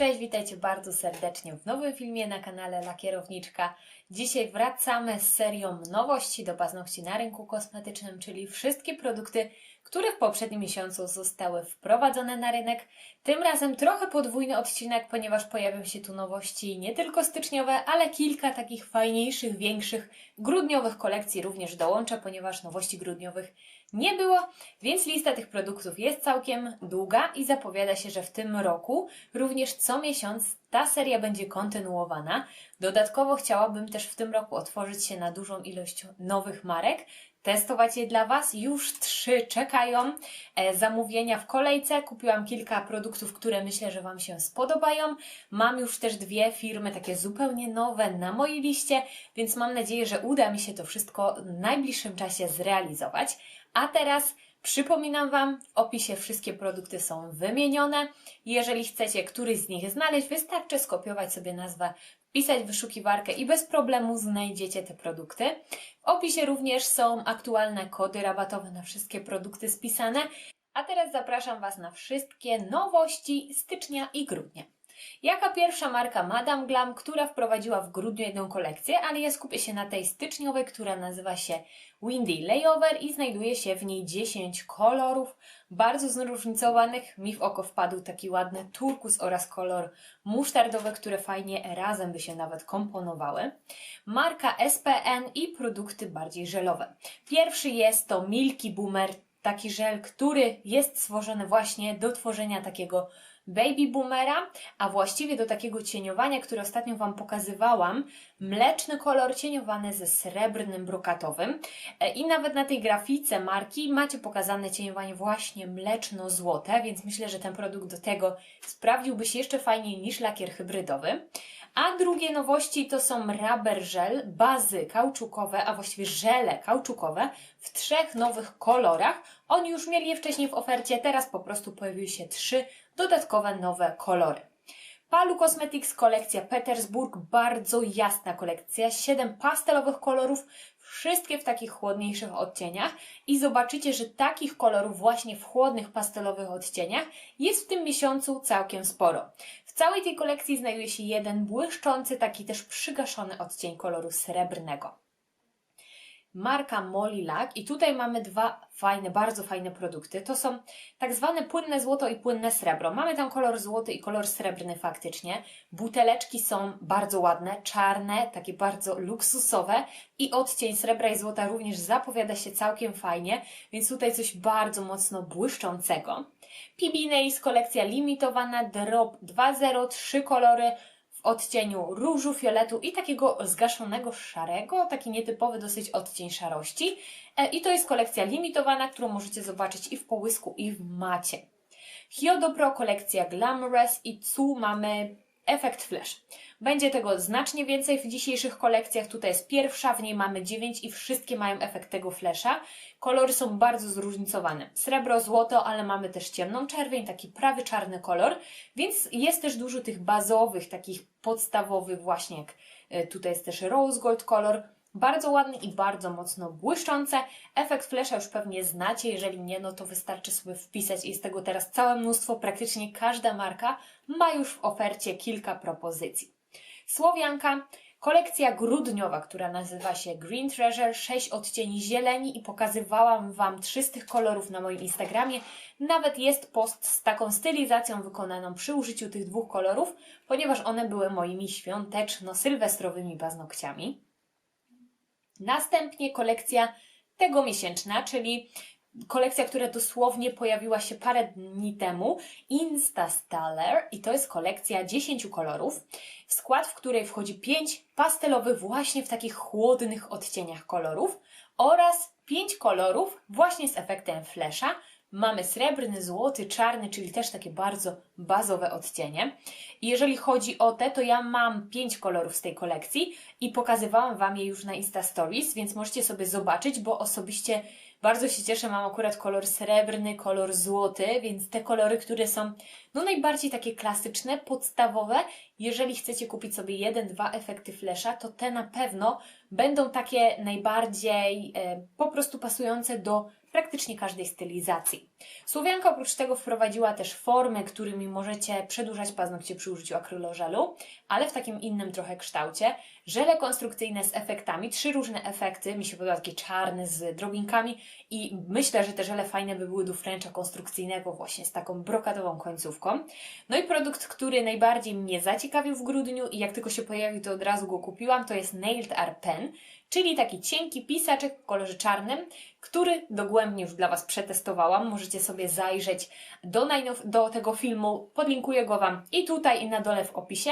Cześć, witajcie bardzo serdecznie w nowym filmie na kanale Lakierowniczka. Dzisiaj wracamy z serią nowości do paznokci na rynku kosmetycznym, czyli wszystkie produkty, które w poprzednim miesiącu zostały wprowadzone na rynek. Tym razem trochę podwójny odcinek, ponieważ pojawią się tu nowości nie tylko styczniowe, ale kilka takich fajniejszych, większych, grudniowych kolekcji również dołączę, ponieważ nowości grudniowych nie było, więc lista tych produktów jest całkiem długa i zapowiada się, że w tym roku również co miesiąc ta seria będzie kontynuowana. Dodatkowo chciałabym też w tym roku otworzyć się na dużą ilość nowych marek, testować je dla Was. Już trzy czekają. E, zamówienia w kolejce. Kupiłam kilka produktów, które myślę, że Wam się spodobają. Mam już też dwie firmy takie zupełnie nowe na mojej liście, więc mam nadzieję, że uda mi się to wszystko w najbliższym czasie zrealizować. A teraz Przypominam Wam, w opisie wszystkie produkty są wymienione. Jeżeli chcecie któryś z nich znaleźć, wystarczy skopiować sobie nazwę, wpisać wyszukiwarkę i bez problemu znajdziecie te produkty. W opisie również są aktualne kody rabatowe na wszystkie produkty spisane. A teraz zapraszam Was na wszystkie nowości stycznia i grudnia. Jaka pierwsza marka Madame Glam, która wprowadziła w grudniu jedną kolekcję, ale ja skupię się na tej styczniowej, która nazywa się Windy Layover i znajduje się w niej 10 kolorów, bardzo zróżnicowanych. Mi w oko wpadł taki ładny turkus oraz kolor musztardowy, które fajnie razem by się nawet komponowały. Marka SPN i produkty bardziej żelowe. Pierwszy jest to Milky Boomer, taki żel, który jest stworzony właśnie do tworzenia takiego baby boomera, a właściwie do takiego cieniowania, które ostatnio Wam pokazywałam, mleczny kolor cieniowany ze srebrnym brokatowym e, i nawet na tej grafice marki macie pokazane cieniowanie właśnie mleczno-złote, więc myślę, że ten produkt do tego sprawdziłby się jeszcze fajniej niż lakier hybrydowy. A drugie nowości to są rubber gel, bazy kauczukowe, a właściwie żele kauczukowe w trzech nowych kolorach. Oni już mieli je wcześniej w ofercie, teraz po prostu pojawiły się trzy dodatkowe nowe kolory. Palu Cosmetics kolekcja Petersburg, bardzo jasna kolekcja, 7 pastelowych kolorów, wszystkie w takich chłodniejszych odcieniach i zobaczycie, że takich kolorów właśnie w chłodnych pastelowych odcieniach jest w tym miesiącu całkiem sporo. W całej tej kolekcji znajduje się jeden błyszczący, taki też przygaszony odcień koloru srebrnego marka Molilac i tutaj mamy dwa fajne, bardzo fajne produkty. To są tak zwane płynne złoto i płynne srebro. Mamy tam kolor złoty i kolor srebrny faktycznie. Buteleczki są bardzo ładne, czarne, takie bardzo luksusowe i odcień srebra i złota również zapowiada się całkiem fajnie, więc tutaj coś bardzo mocno błyszczącego. PB Nails kolekcja limitowana, drop 2.0, trzy kolory, w odcieniu różu, fioletu i takiego zgaszonego szarego, taki nietypowy dosyć odcień szarości. E, I to jest kolekcja limitowana, którą możecie zobaczyć i w połysku, i w macie. Hyodo Pro kolekcja Glamorous i tu mamy efekt flash. Będzie tego znacznie więcej w dzisiejszych kolekcjach. Tutaj jest pierwsza, w niej mamy 9 i wszystkie mają efekt tego flasha. Kolory są bardzo zróżnicowane. Srebro, złoto, ale mamy też ciemną czerwień, taki prawy czarny kolor, więc jest też dużo tych bazowych, takich podstawowych właśnie jak e, tutaj jest też rose gold kolor. Bardzo ładny i bardzo mocno błyszczące. Efekt flasha już pewnie znacie, jeżeli nie, no to wystarczy sobie wpisać. Jest tego teraz całe mnóstwo, praktycznie każda marka ma już w ofercie kilka propozycji. Słowianka, kolekcja grudniowa, która nazywa się Green Treasure, 6 odcieni zieleni i pokazywałam Wam trzy z tych kolorów na moim Instagramie. Nawet jest post z taką stylizacją wykonaną przy użyciu tych dwóch kolorów, ponieważ one były moimi świąteczno-sylwestrowymi paznokciami. Następnie kolekcja tego miesięczna, czyli kolekcja, która dosłownie pojawiła się parę dni temu, Instastaller i to jest kolekcja 10 kolorów, w skład w której wchodzi 5 pastelowych właśnie w takich chłodnych odcieniach kolorów oraz 5 kolorów właśnie z efektem flesza, Mamy srebrny, złoty, czarny, czyli też takie bardzo bazowe odcienie. Jeżeli chodzi o te, to ja mam pięć kolorów z tej kolekcji i pokazywałam Wam je już na Insta Stories, więc możecie sobie zobaczyć, bo osobiście bardzo się cieszę, mam akurat kolor srebrny, kolor złoty, więc te kolory, które są no najbardziej takie klasyczne, podstawowe, jeżeli chcecie kupić sobie jeden, dwa efekty flesza, to te na pewno będą takie najbardziej e, po prostu pasujące do praktycznie każdej stylizacji. Słowianka oprócz tego wprowadziła też formy, którymi możecie przedłużać paznokcie przy użyciu akrylożelu, ale w takim innym trochę kształcie. Żele konstrukcyjne z efektami, trzy różne efekty, mi się podoba taki czarny z drobinkami i myślę, że te żele fajne by były do Frencha konstrukcyjnego właśnie z taką brokatową końcówką. No i produkt, który najbardziej mnie zaciekawił w grudniu i jak tylko się pojawił, to od razu go kupiłam, to jest Nailed Art Pen, czyli taki cienki pisaczek w kolorze czarnym, który dogłębnie już dla Was przetestowałam. Możecie sobie zajrzeć do, najnow- do tego filmu, podlinkuję go Wam i tutaj, i na dole w opisie.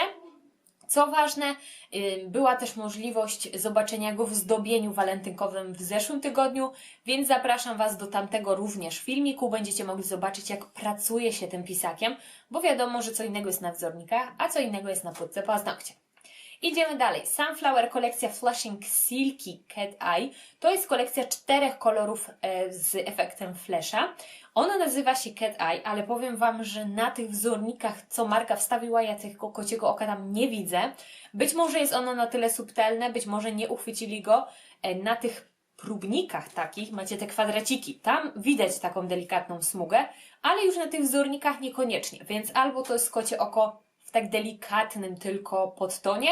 Co ważne, była też możliwość zobaczenia go w zdobieniu walentynkowym w zeszłym tygodniu, więc zapraszam Was do tamtego również filmiku. Będziecie mogli zobaczyć, jak pracuje się tym pisakiem, bo wiadomo, że co innego jest na wzornikach, a co innego jest na płytce paznokcia. Idziemy dalej. Sunflower kolekcja Flashing Silky Cat Eye. To jest kolekcja czterech kolorów e, z efektem flasha. Ona nazywa się Cat Eye, ale powiem Wam, że na tych wzornikach, co marka wstawiła, ja tego kociego oka tam nie widzę. Być może jest ono na tyle subtelne, być może nie uchwycili go. E, na tych próbnikach takich macie te kwadraciki. Tam widać taką delikatną smugę, ale już na tych wzornikach niekoniecznie. Więc albo to jest kocie oko w tak delikatnym tylko podtonie,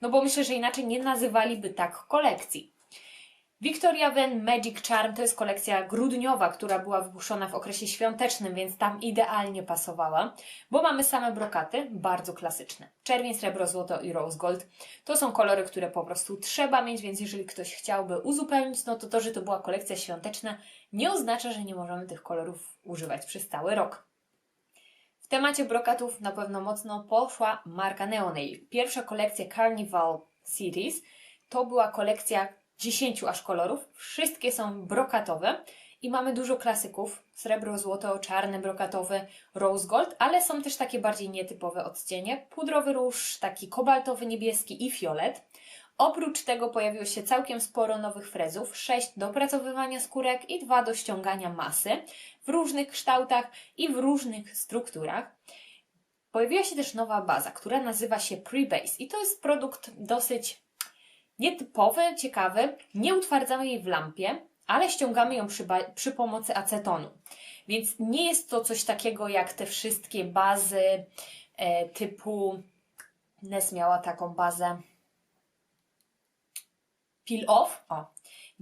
no bo myślę, że inaczej nie nazywaliby tak kolekcji. Victoria Ven Magic Charm to jest kolekcja grudniowa, która była wypuszczona w okresie świątecznym, więc tam idealnie pasowała, bo mamy same brokaty, bardzo klasyczne. Czerwień, srebro, złoto i rose gold. To są kolory, które po prostu trzeba mieć, więc jeżeli ktoś chciałby uzupełnić, no to to, że to była kolekcja świąteczna, nie oznacza, że nie możemy tych kolorów używać przez cały rok. W temacie brokatów na pewno mocno poszła marka Neonail. Pierwsza kolekcja Carnival Series to była kolekcja 10 aż kolorów. Wszystkie są brokatowe i mamy dużo klasyków. Srebro, złoto, czarny brokatowy, rose gold, ale są też takie bardziej nietypowe odcienie. Pudrowy róż, taki kobaltowy, niebieski i fiolet. Oprócz tego pojawiło się całkiem sporo nowych frezów, 6 do opracowywania skórek i 2 do ściągania masy w różnych kształtach i w różnych strukturach. Pojawiła się też nowa baza, która nazywa się Prebase i to jest produkt dosyć nietypowy, ciekawy. Nie utwardzamy jej w lampie, ale ściągamy ją przy, przy pomocy acetonu. Więc nie jest to coś takiego jak te wszystkie bazy e, typu Nes miała taką bazę Peel Off. O.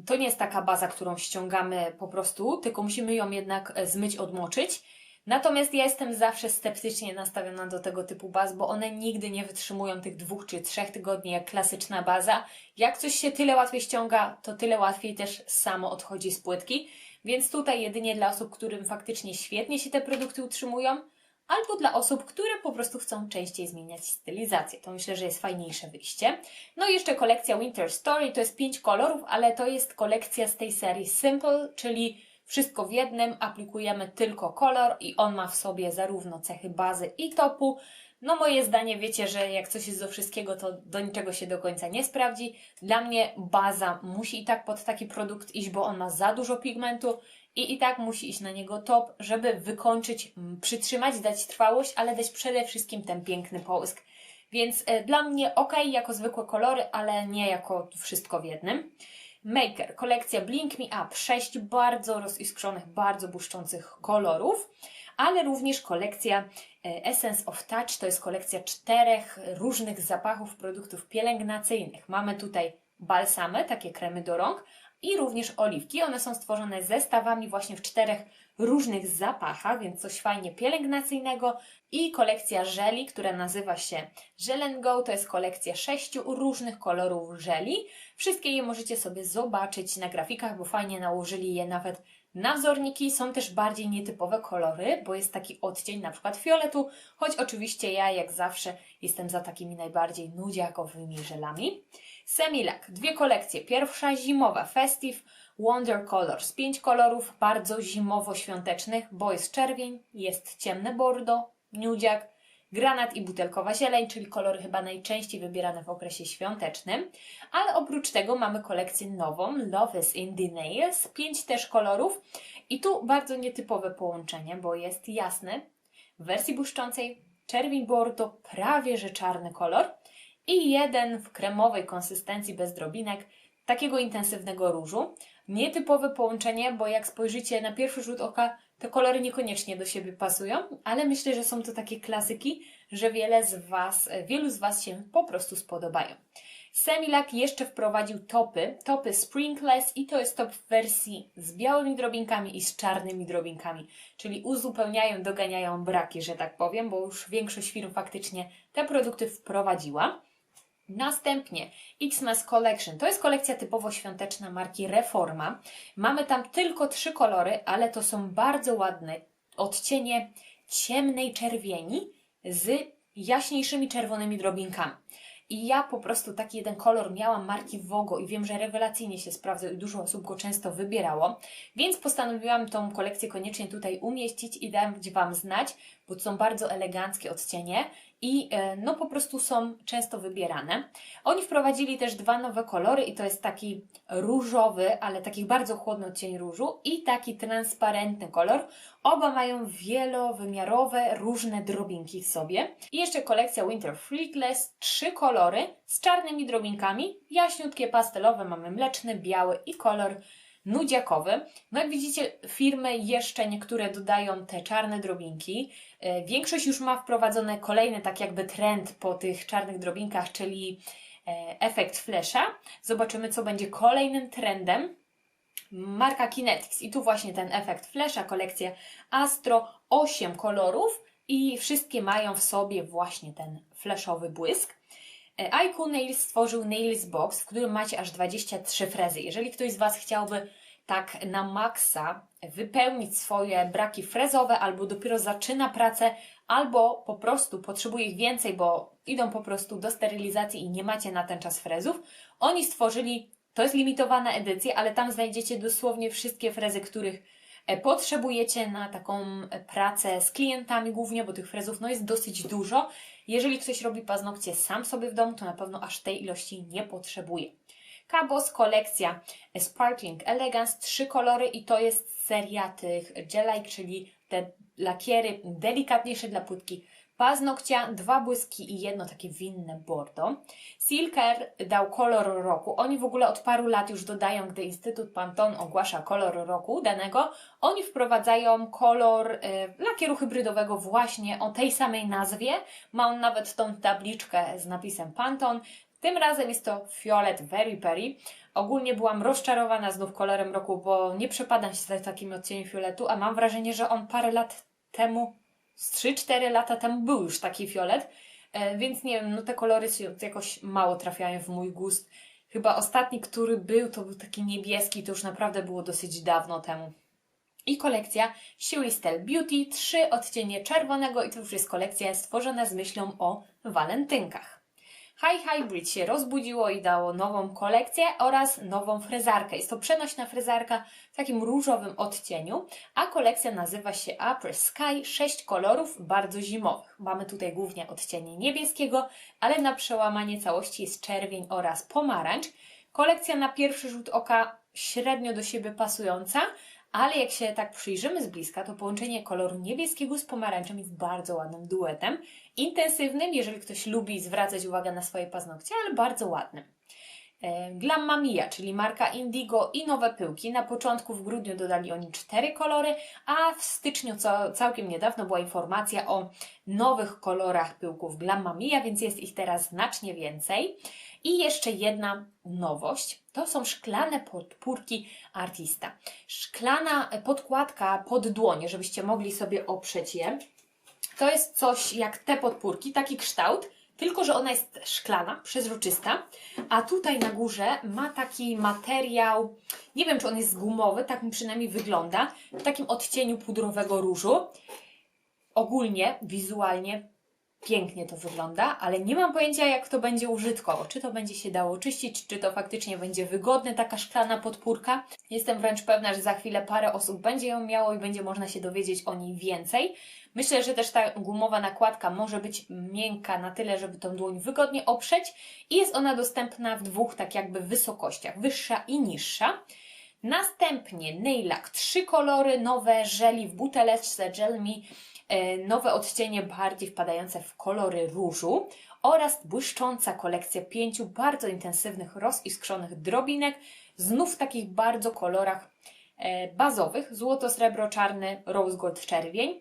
To nie jest taka baza, którą ściągamy po prostu, tylko musimy ją jednak e, zmyć, odmoczyć. Natomiast ja jestem zawsze sceptycznie nastawiona do tego typu baz, bo one nigdy nie wytrzymują tych dwóch czy trzech tygodni jak klasyczna baza. Jak coś się tyle łatwiej ściąga, to tyle łatwiej też samo odchodzi z płytki. Więc tutaj jedynie dla osób, którym faktycznie świetnie się te produkty utrzymują, albo dla osób, które po prostu chcą częściej zmieniać stylizację. To myślę, że jest fajniejsze wyjście. No i jeszcze kolekcja Winter Story, to jest pięć kolorów, ale to jest kolekcja z tej serii Simple, czyli wszystko w jednym, aplikujemy tylko kolor i on ma w sobie zarówno cechy bazy i topu. No moje zdanie, wiecie, że jak coś jest do wszystkiego, to do niczego się do końca nie sprawdzi. Dla mnie baza musi i tak pod taki produkt iść, bo on ma za dużo pigmentu i i tak musi iść na niego top, żeby wykończyć, przytrzymać, dać trwałość, ale dać przede wszystkim ten piękny połysk. Więc e, dla mnie ok, jako zwykłe kolory, ale nie jako wszystko w jednym. Maker, kolekcja Blink Me Up, sześć bardzo roziskrzonych, bardzo błyszczących kolorów, ale również kolekcja e, Essence of Touch, to jest kolekcja czterech różnych zapachów produktów pielęgnacyjnych. Mamy tutaj balsamy, takie kremy do rąk, i również oliwki. One są stworzone zestawami właśnie w czterech różnych zapachach, więc coś fajnie pielęgnacyjnego. I kolekcja żeli, która nazywa się Gel Go. To jest kolekcja sześciu różnych kolorów żeli. Wszystkie je możecie sobie zobaczyć na grafikach, bo fajnie nałożyli je nawet na wzorniki. Są też bardziej nietypowe kolory, bo jest taki odcień na przykład fioletu, choć oczywiście ja jak zawsze jestem za takimi najbardziej nudziakowymi żelami. Semilak, dwie kolekcje. Pierwsza zimowa, Festive Wonder Colors. Pięć kolorów bardzo zimowo-świątecznych, bo jest czerwień, jest ciemne bordo, nudziak, granat i butelkowa zieleń, czyli kolory chyba najczęściej wybierane w okresie świątecznym. Ale oprócz tego mamy kolekcję nową, Love is in the Nails. Pięć też kolorów. I tu bardzo nietypowe połączenie, bo jest jasny. W wersji błyszczącej czerwień bordo, prawie że czarny kolor i jeden w kremowej konsystencji bez drobinek, takiego intensywnego różu. Nietypowe połączenie, bo jak spojrzycie na pierwszy rzut oka, te kolory niekoniecznie do siebie pasują, ale myślę, że są to takie klasyki, że wiele z Was, wielu z Was się po prostu spodobają. Semilak jeszcze wprowadził topy, topy Springless i to jest top w wersji z białymi drobinkami i z czarnymi drobinkami, czyli uzupełniają, doganiają braki, że tak powiem, bo już większość firm faktycznie te produkty wprowadziła. Następnie Xmas Collection. To jest kolekcja typowo świąteczna marki Reforma. Mamy tam tylko trzy kolory, ale to są bardzo ładne odcienie ciemnej czerwieni z jaśniejszymi czerwonymi drobinkami. I ja po prostu taki jeden kolor miałam marki Vogo i wiem, że rewelacyjnie się sprawdzał i dużo osób go często wybierało, więc postanowiłam tą kolekcję koniecznie tutaj umieścić i dać Wam znać, bo to są bardzo eleganckie odcienie i e, no po prostu są często wybierane. Oni wprowadzili też dwa nowe kolory i to jest taki różowy, ale taki bardzo chłodny odcień różu i taki transparentny kolor. Oba mają wielowymiarowe, różne drobinki w sobie. I jeszcze kolekcja Winter Freakless, trzy kolory z czarnymi drobinkami, jaśniutkie pastelowe, mamy mleczny, biały i kolor nudziakowy. No jak widzicie, firmy jeszcze niektóre dodają te czarne drobinki. E, większość już ma wprowadzone kolejny tak jakby trend po tych czarnych drobinkach, czyli e, efekt flesza. Zobaczymy, co będzie kolejnym trendem. Marka Kinetics i tu właśnie ten efekt flesza, kolekcja Astro, 8 kolorów i wszystkie mają w sobie właśnie ten fleszowy błysk. E, IQ Nails stworzył Nails Box, w którym macie aż 23 frezy. Jeżeli ktoś z Was chciałby tak na maksa wypełnić swoje braki frezowe, albo dopiero zaczyna pracę, albo po prostu potrzebuje ich więcej, bo idą po prostu do sterylizacji i nie macie na ten czas frezów, oni stworzyli, to jest limitowana edycja, ale tam znajdziecie dosłownie wszystkie frezy, których e, potrzebujecie na taką e, pracę z klientami głównie, bo tych frezów no jest dosyć dużo. Jeżeli ktoś robi paznokcie sam sobie w domu, to na pewno aż tej ilości nie potrzebuje. Cabos kolekcja Sparkling Elegance, trzy kolory i to jest seria tych gelike, czyli te lakiery delikatniejsze dla płytki paznokcia, dwa błyski i jedno takie winne bordo. Silker dał kolor roku. Oni w ogóle od paru lat już dodają, gdy Instytut Pantone ogłasza kolor roku danego, oni wprowadzają kolor y, lakieru hybrydowego właśnie o tej samej nazwie. Ma on nawet tą tabliczkę z napisem Pantone. Tym razem jest to fiolet Very Perry. Ogólnie byłam rozczarowana znów kolorem roku, bo nie przepadam się za takim odcieniem fioletu, a mam wrażenie, że on parę lat temu, z 3-4 lata temu był już taki fiolet, e, więc nie wiem, no te kolory się jakoś mało trafiają w mój gust. Chyba ostatni, który był, to był taki niebieski, to już naprawdę było dosyć dawno temu. I kolekcja Siły Style Beauty, trzy odcienie czerwonego i to już jest kolekcja stworzona z myślą o walentynkach. High Hybrid się rozbudziło i dało nową kolekcję oraz nową frezarkę. Jest to przenośna frezarka w takim różowym odcieniu, a kolekcja nazywa się Upper Sky, 6 kolorów bardzo zimowych. Mamy tutaj głównie odcienie niebieskiego, ale na przełamanie całości jest czerwień oraz pomarańcz. Kolekcja na pierwszy rzut oka średnio do siebie pasująca, ale jak się tak przyjrzymy z bliska, to połączenie koloru niebieskiego z pomarańczem jest bardzo ładnym duetem. Intensywnym, jeżeli ktoś lubi zwracać uwagę na swoje paznokcie, ale bardzo ładnym. E, Glam Mamia, czyli marka Indigo i nowe pyłki. Na początku w grudniu dodali oni cztery kolory, a w styczniu co, całkiem niedawno była informacja o nowych kolorach pyłków Glam Mamia, więc jest ich teraz znacznie więcej. I jeszcze jedna nowość, to są szklane podpórki artista. Szklana podkładka pod dłonie, żebyście mogli sobie oprzeć je. To jest coś jak te podpórki, taki kształt, tylko że ona jest szklana, przezroczysta, a tutaj na górze ma taki materiał, nie wiem czy on jest gumowy, tak mi przynajmniej wygląda, w takim odcieniu pudrowego różu. Ogólnie, wizualnie pięknie to wygląda, ale nie mam pojęcia, jak to będzie użytkowo. Czy to będzie się dało czyścić, czy to faktycznie będzie wygodne, taka szklana podpórka. Jestem wręcz pewna, że za chwilę parę osób będzie ją miało i będzie można się dowiedzieć o niej więcej. Myślę, że też ta gumowa nakładka może być miękka na tyle, żeby tą dłoń wygodnie oprzeć i jest ona dostępna w dwóch tak jakby wysokościach, wyższa i niższa. Następnie Nailak, trzy kolory nowe żeli w buteleczce Gel Me nowe odcienie bardziej wpadające w kolory różu oraz błyszcząca kolekcja pięciu bardzo intensywnych, roziskrzonych drobinek, znów w takich bardzo kolorach e, bazowych, złoto, srebro, czarny, rose gold, czerwień.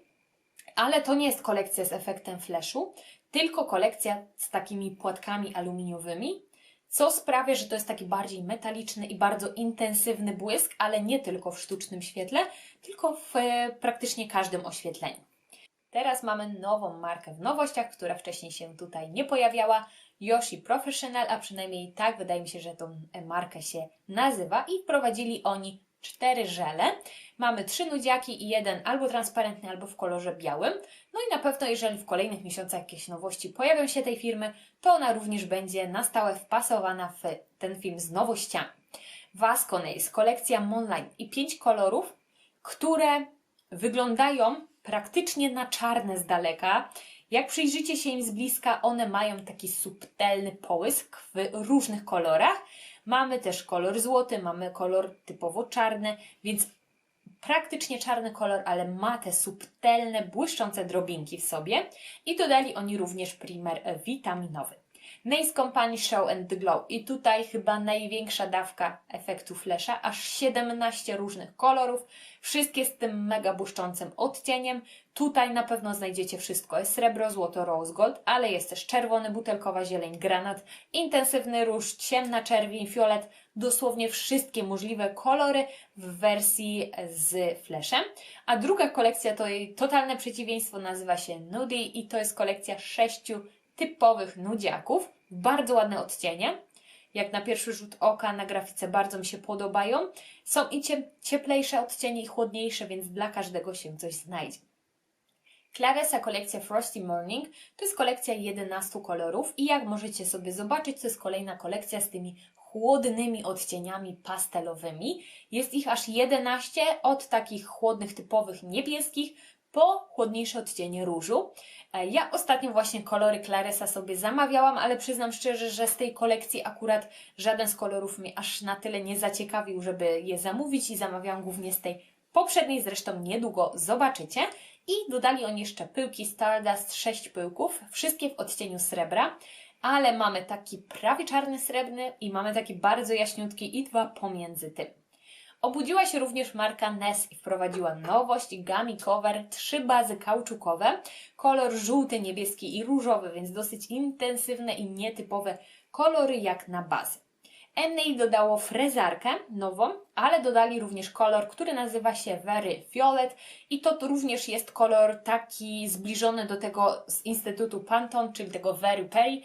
Ale to nie jest kolekcja z efektem flashu, tylko kolekcja z takimi płatkami aluminiowymi, co sprawia, że to jest taki bardziej metaliczny i bardzo intensywny błysk, ale nie tylko w sztucznym świetle, tylko w e, praktycznie każdym oświetleniu. Teraz mamy nową markę w nowościach, która wcześniej się tutaj nie pojawiała. Yoshi Professional, a przynajmniej tak wydaje mi się, że tą markę się nazywa i wprowadzili oni cztery żele. Mamy trzy nudziaki i jeden albo transparentny, albo w kolorze białym. No i na pewno, jeżeli w kolejnych miesiącach jakieś nowości pojawią się tej firmy, to ona również będzie na stałe wpasowana w ten film z nowościami. Vasco Nails, kolekcja Monline i pięć kolorów, które wyglądają praktycznie na czarne z daleka. Jak przyjrzycie się im z bliska, one mają taki subtelny połysk w różnych kolorach. Mamy też kolor złoty, mamy kolor typowo czarny, więc praktycznie czarny kolor, ale ma te subtelne, błyszczące drobinki w sobie. I dodali oni również primer witaminowy. Nails Company Show and the Glow. I tutaj chyba największa dawka efektu flesza, aż 17 różnych kolorów, wszystkie z tym mega błyszczącym odcieniem. Tutaj na pewno znajdziecie wszystko. Jest srebro, złoto, rose gold, ale jest też czerwony, butelkowa zieleń, granat, intensywny róż, ciemna czerwień, fiolet, dosłownie wszystkie możliwe kolory w wersji z fleszem. A druga kolekcja to jej totalne przeciwieństwo nazywa się Nudy i to jest kolekcja sześciu typowych nudziaków. Bardzo ładne odcienie. Jak na pierwszy rzut oka na grafice bardzo mi się podobają. Są i cieplejsze odcienie i chłodniejsze, więc dla każdego się coś znajdzie. Claresa kolekcja Frosty Morning to jest kolekcja 11 kolorów i jak możecie sobie zobaczyć, to jest kolejna kolekcja z tymi chłodnymi odcieniami pastelowymi. Jest ich aż 11 od takich chłodnych, typowych niebieskich po chłodniejsze odcienie różu. E, ja ostatnio właśnie kolory Claresa sobie zamawiałam, ale przyznam szczerze, że z tej kolekcji akurat żaden z kolorów mnie aż na tyle nie zaciekawił, żeby je zamówić i zamawiałam głównie z tej poprzedniej, zresztą niedługo zobaczycie. I dodali oni jeszcze pyłki Stardust, 6 pyłków, wszystkie w odcieniu srebra, ale mamy taki prawie czarny srebrny i mamy taki bardzo jaśniutki i dwa pomiędzy tym. Obudziła się również marka Ness i wprowadziła nowość Gummy Cover, trzy bazy kauczukowe, kolor żółty, niebieski i różowy, więc dosyć intensywne i nietypowe kolory jak na bazy. Emney dodało frezarkę nową, ale dodali również kolor, który nazywa się Very Violet i to również jest kolor taki zbliżony do tego z Instytutu Pantone, czyli tego Very Perry,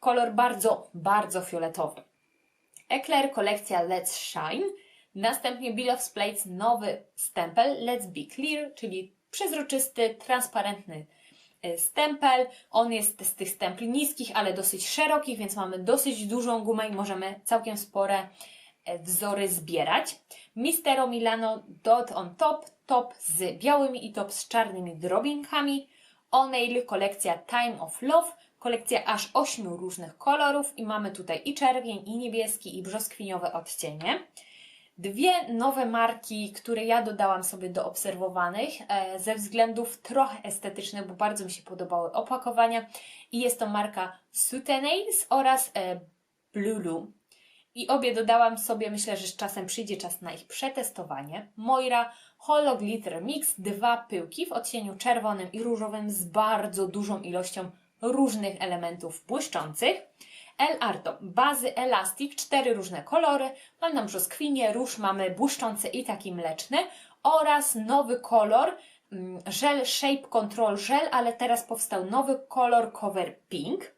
kolor bardzo, bardzo fioletowy. Eclair kolekcja Let's Shine Następnie Bill of Plates nowy stempel Let's Be Clear, czyli przezroczysty, transparentny e, stempel. On jest z tych stempli niskich, ale dosyć szerokich, więc mamy dosyć dużą gumę i możemy całkiem spore e, wzory zbierać. Mistero Milano Dot on Top, top z białymi i top z czarnymi drobinkami. O'Neill kolekcja Time of Love, kolekcja aż 8 różnych kolorów i mamy tutaj i czerwień, i niebieski, i brzoskwiniowe odcienie. Dwie nowe marki, które ja dodałam sobie do obserwowanych e, ze względów trochę estetycznych, bo bardzo mi się podobały opakowania. I jest to marka Sutenails oraz e, Blulu. I obie dodałam sobie, myślę, że z czasem przyjdzie czas na ich przetestowanie. Moira Holo Glitter Mix, dwa pyłki w odcieniu czerwonym i różowym z bardzo dużą ilością różnych elementów błyszczących. El Arto, bazy Elastic, cztery różne kolory. Mamy tam brzoskwinie, róż, mamy błyszczący i taki mleczny oraz nowy kolor, mm, żel Shape Control Gel, ale teraz powstał nowy kolor Cover Pink.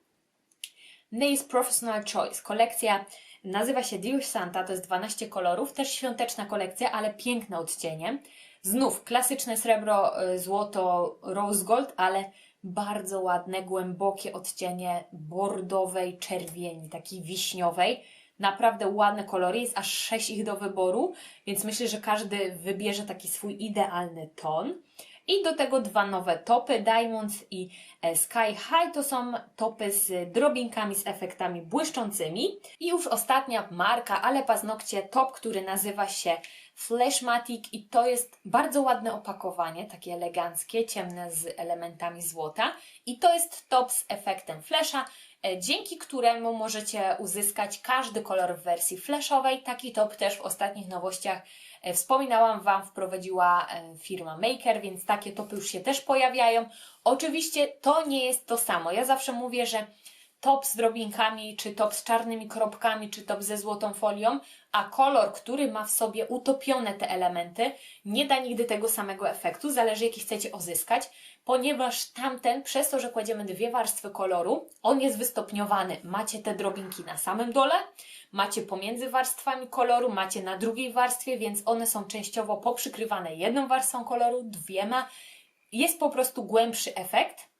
Nails Professional Choice, kolekcja nazywa się Dear Santa, to jest 12 kolorów, też świąteczna kolekcja, ale piękne odcienie. Znów klasyczne srebro, y, złoto, rose gold, ale bardzo ładne, głębokie odcienie bordowej czerwieni, takiej wiśniowej. Naprawdę ładne kolory, jest aż sześć ich do wyboru, więc myślę, że każdy wybierze taki swój idealny ton. I do tego dwa nowe topy, Diamonds i e, Sky High. To są topy z drobinkami, z efektami błyszczącymi. I już ostatnia marka, ale paznokcie, top, który nazywa się Flashmatic i to jest bardzo ładne opakowanie, takie eleganckie, ciemne z elementami złota. I to jest top z efektem flasha, e, dzięki któremu możecie uzyskać każdy kolor w wersji flashowej. Taki top też w ostatnich nowościach wspominałam Wam, wprowadziła e, firma Maker, więc takie topy już się też pojawiają. Oczywiście to nie jest to samo. Ja zawsze mówię, że top z drobinkami, czy top z czarnymi kropkami, czy top ze złotą folią, a kolor, który ma w sobie utopione te elementy, nie da nigdy tego samego efektu, zależy jaki chcecie uzyskać, ponieważ tamten, przez to, że kładziemy dwie warstwy koloru, on jest wystopniowany. Macie te drobinki na samym dole, macie pomiędzy warstwami koloru, macie na drugiej warstwie, więc one są częściowo poprzykrywane jedną warstwą koloru, dwiema. Jest po prostu głębszy efekt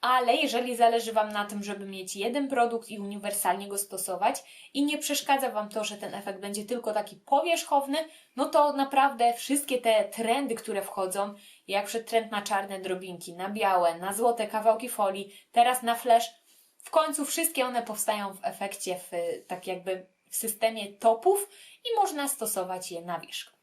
ale jeżeli zależy Wam na tym, żeby mieć jeden produkt i uniwersalnie go stosować i nie przeszkadza Wam to, że ten efekt będzie tylko taki powierzchowny, no to naprawdę wszystkie te trendy, które wchodzą, jak przed trend na czarne drobinki, na białe, na złote kawałki folii, teraz na flash, w końcu wszystkie one powstają w efekcie, w, tak jakby w systemie topów i można stosować je na wierzch.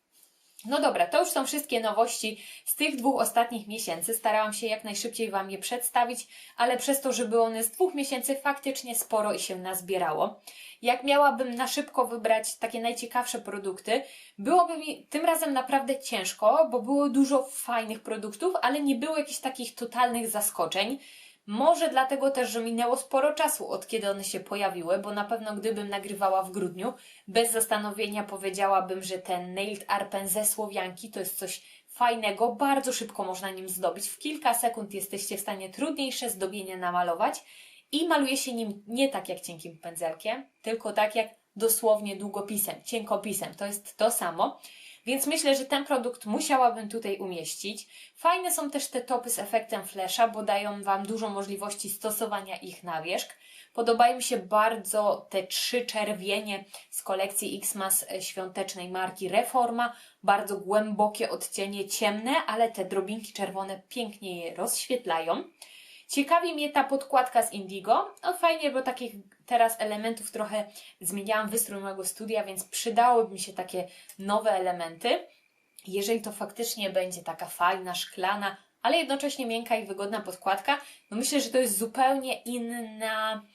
No dobra, to już są wszystkie nowości z tych dwóch ostatnich miesięcy. Starałam się jak najszybciej Wam je przedstawić, ale przez to, że były one z dwóch miesięcy, faktycznie sporo i się nazbierało. Jak miałabym na szybko wybrać takie najciekawsze produkty, byłoby mi tym razem naprawdę ciężko, bo było dużo fajnych produktów, ale nie było jakichś takich totalnych zaskoczeń. Może dlatego też, że minęło sporo czasu od kiedy one się pojawiły, bo na pewno gdybym nagrywała w grudniu, bez zastanowienia powiedziałabym, że ten Nailed Arpen ze Słowianki to jest coś fajnego, bardzo szybko można nim zdobić. W kilka sekund jesteście w stanie trudniejsze zdobienia namalować i maluje się nim nie tak jak cienkim pędzelkiem, tylko tak jak dosłownie długopisem, cienkopisem. To jest to samo. Więc myślę, że ten produkt musiałabym tutaj umieścić. Fajne są też te topy z efektem flasha, bo dają Wam dużo możliwości stosowania ich na wierzch. Podobają mi się bardzo te trzy czerwienie z kolekcji Xmas świątecznej marki Reforma. Bardzo głębokie odcienie, ciemne, ale te drobinki czerwone pięknie je rozświetlają. Ciekawi mnie ta podkładka z Indigo. No fajnie, bo takich teraz elementów trochę zmieniałam wystrój mojego studia, więc przydałyby mi się takie nowe elementy. Jeżeli to faktycznie będzie taka fajna, szklana, ale jednocześnie miękka i wygodna podkładka, no myślę, że to jest zupełnie inna,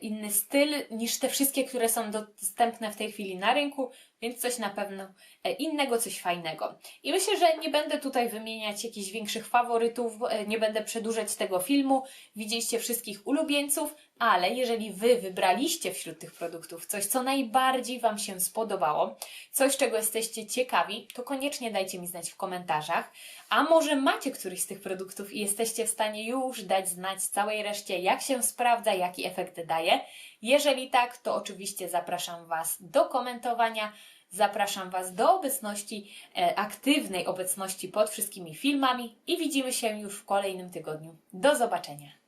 inny styl niż te wszystkie, które są dostępne w tej chwili na rynku, więc coś na pewno e, innego, coś fajnego. I myślę, że nie będę tutaj wymieniać jakichś większych faworytów, e, nie będę przedłużać tego filmu. Widzieliście wszystkich ulubieńców, ale jeżeli Wy wybraliście wśród tych produktów coś, co najbardziej Wam się spodobało, coś, czego jesteście ciekawi, to koniecznie dajcie mi znać w komentarzach. A może macie któryś z tych produktów i jesteście w stanie już dać znać całej reszcie, jak się sprawdza, jaki efekt daje. Jeżeli tak, to oczywiście zapraszam Was do komentowania. Zapraszam Was do obecności, e, aktywnej obecności pod wszystkimi filmami i widzimy się już w kolejnym tygodniu. Do zobaczenia.